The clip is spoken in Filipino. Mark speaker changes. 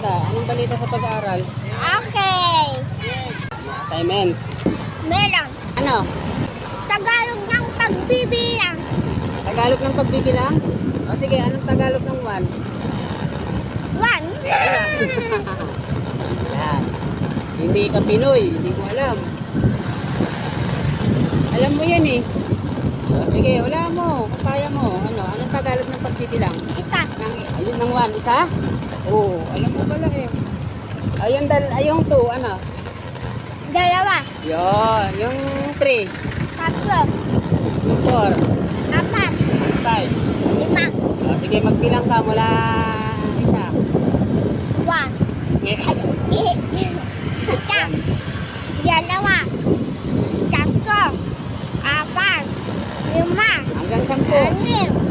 Speaker 1: balita? Anong balita sa pag-aaral?
Speaker 2: Okay.
Speaker 1: Assignment.
Speaker 2: Meron.
Speaker 1: Ano?
Speaker 2: Tagalog ng pagbibilang.
Speaker 1: Tagalog ng pagbibilang? O sige, anong Tagalog ng 1?
Speaker 2: One.
Speaker 1: Yan. Hindi ka Pinoy, hindi mo alam. Alam mo yan eh. O, sige, wala mo. Kaya mo. Ano? Anong Tagalog ng pagbibilang?
Speaker 2: Isa.
Speaker 1: Nang, ayun ng 1, isa? Oh, alam mo pala eh. Ayun, dal, ayun to, ano?
Speaker 2: Dalawa.
Speaker 1: Yun, yung three.
Speaker 2: Tatlo.
Speaker 1: Yung four.
Speaker 2: Apat.
Speaker 1: Five.
Speaker 2: Lima.
Speaker 1: Oh, sige, magbilang ka mula isa.
Speaker 2: One.
Speaker 1: Yeah.
Speaker 2: isa. Dalawa. Tatlo. Apat. Lima.
Speaker 1: Hanggang sampo.
Speaker 2: Anim.